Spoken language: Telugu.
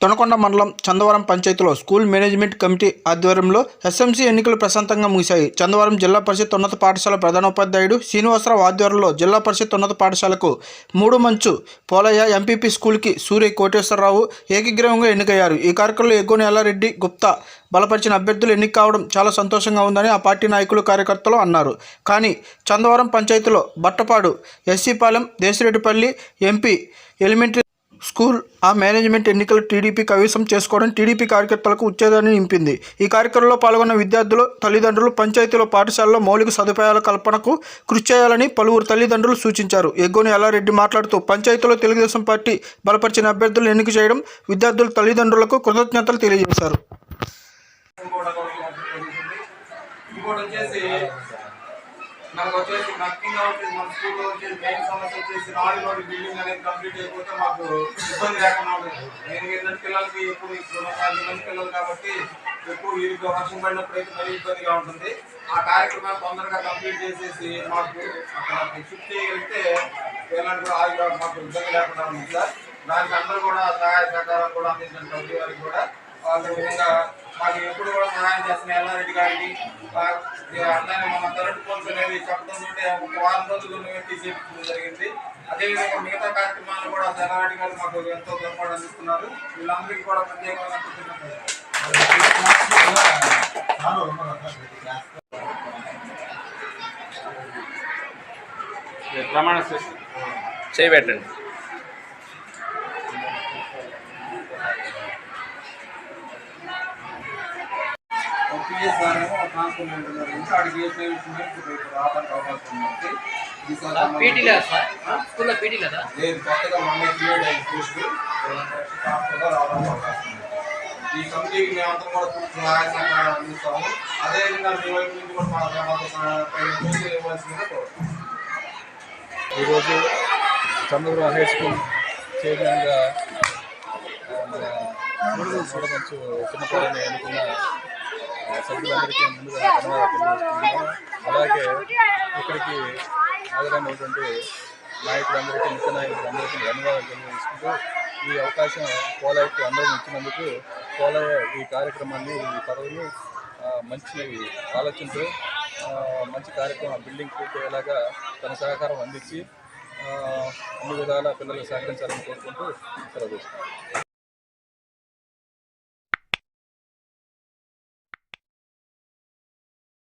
తొనకొండ మండలం చందవరం పంచాయతీలో స్కూల్ మేనేజ్మెంట్ కమిటీ ఆధ్వర్యంలో ఎస్ఎంసీ ఎన్నికలు ప్రశాంతంగా ముగిశాయి. చందవరం జిల్లా పరిషత్ ఉన్నత పాఠశాల ప్రధానోపాధ్యాయుడు శ్రీనివాసరావు ఆధ్వర్యంలో జిల్లా పరిషత్ ఉన్నత పాఠశాలకు మూడు మంచు పోలయ్య ఎంపీపీ స్కూల్కి సూర్య కోటేశ్వరరావు ఏకగ్రీవంగా ఎన్నికయ్యారు. ఈ కార్యక్రమంలో ఎగ్గోని ఎల్లారెడ్డి గుప్తా బలపరిచిన అభ్యర్థులు ఎన్నిక కావడం చాలా సంతోషంగా ఉందని ఆ పార్టీ నాయకులు కార్యకర్తలు అన్నారు. కానీ చందవరం పంచాయతీలో Battapadu SC Palem Desireddipalli MP elementary school ఆ మేనేజ్మెంట్ ఎన్నికలు టీడీపీ కవిసం చేసుకోవడం టీడీపీ కార్యకర్తలకు ఉచ్చేదాన్ని నింపింది. ఈ కార్యక్రమంలో పాల్గొన్న విద్యార్థులు తల్లిదండ్రులు పంచాయతీలో పాఠశాలలో మౌలిక సదుపాయాల కల్పనకు కృషి చేయాలని పలువురు తల్లిదండ్రులు సూచించారు. ఎగ్గోని ఎల్లారెడ్డి మాట్లాడుతూ పంచాయతీలో తెలుగుదేశం పార్టీ బలపరిచిన అభ్యర్థులను ఎన్నిక చేయడం విద్యార్థుల తల్లిదండ్రులకు కృతజ్ఞతలు తెలియజేశారు. ఇంకోటి వచ్చేసి మనకు వచ్చేసి నథింగ్ అవుట్ మన స్కూల్లో వచ్చేసి మెయిన్ సమస్య వచ్చేసి నాలుగు రోజు బిల్డింగ్ అనేది కంప్లీట్ అయిపోతే మాకు ఇబ్బంది లేకుండా ఉంటుంది నేను ఏంటంటే పిల్లలకి ఇప్పుడు ఇప్పుడు మంది పిల్లలు కాబట్టి ఎక్కువ వీరికి వర్షం పడినప్పుడు అయితే మరీ ఇబ్బందిగా ఉంటుంది. ఆ కార్యక్రమాన్ని తొందరగా కంప్లీట్ చేసేసి మాకు అక్కడ షిఫ్ట్ చేయగలిగితే పిల్లలు కూడా ఆగి మాకు ఇబ్బంది లేకుండా ఉంటుంది సార్. దానికి అందరూ కూడా సహాయ సహకారం కూడా అందించండి ప్రతి వారికి కూడా. వాళ్ళ విధంగా మాకు ఎప్పుడు కూడా సహాయం చేస్తున్న ఎల్లారెడ్డి గారికి అలానే మన కరెంట్ పోల్స్ అనేది చెప్పడంతో ఒక వారం రోజులు తీసేపించడం జరిగింది. అదేవిధంగా మిగతా కార్యక్రమాలు కూడా ఎల్లారెడ్డి గారు మాకు ఎంతో తోడ్పాటు అందిస్తున్నారు. వీళ్ళందరికీ కూడా ప్రత్యేకంగా. ప్రమాణ చేయబెట్టండి పిఎస్ ద్వారా ట్రాన్స్ఫర్ జరిగింది అడిగి ఏ ప్రయోజనం ఇప్పుడు రావడానికి అవకాశం ఉంది. పీటీ లేదా సార్? స్కూల్లో పీటీ లేదా? లేదు కొత్తగా మొన్న క్రియేట్ పోస్ట్ ట్రాన్స్ఫర్గా రావడానికి అవకాశం ఉంది. ఈ కమిటీకి మేమంతా కూడా పూర్తి సహాయ సహకారాలు అందిస్తాము. అదేవిధంగా మీ వైపు నుంచి కూడా పైన పోస్టులు ఇవ్వాల్సిందిగా కోరుతున్నాం ఈరోజు చంద్రబాబు హై స్కూల్ చైర్మన్గా మన చూడవచ్చు చిన్నపాలని ఎన్నుకున్న సభ్యులందరికీ ముందుగా అలాగే ఇక్కడికి హాజరైనటువంటి నాయకులందరికీ ముఖ్య నాయకులందరికీ ధన్యవాదాలు తెలియజేసుకుంటూ ఈ అవకాశం పోలయ్యకు అందరం ఇచ్చినందుకు పోలయ్య ఈ కార్యక్రమాన్ని ఈ పదవిని మంచి ఆలోచనతో మంచి కార్యక్రమం బిల్డింగ్ పూర్తయ్యేలాగా తన సహకారం అందించి అన్ని విధాల పిల్లలు సహకరించాలని కోరుకుంటూ సెలవు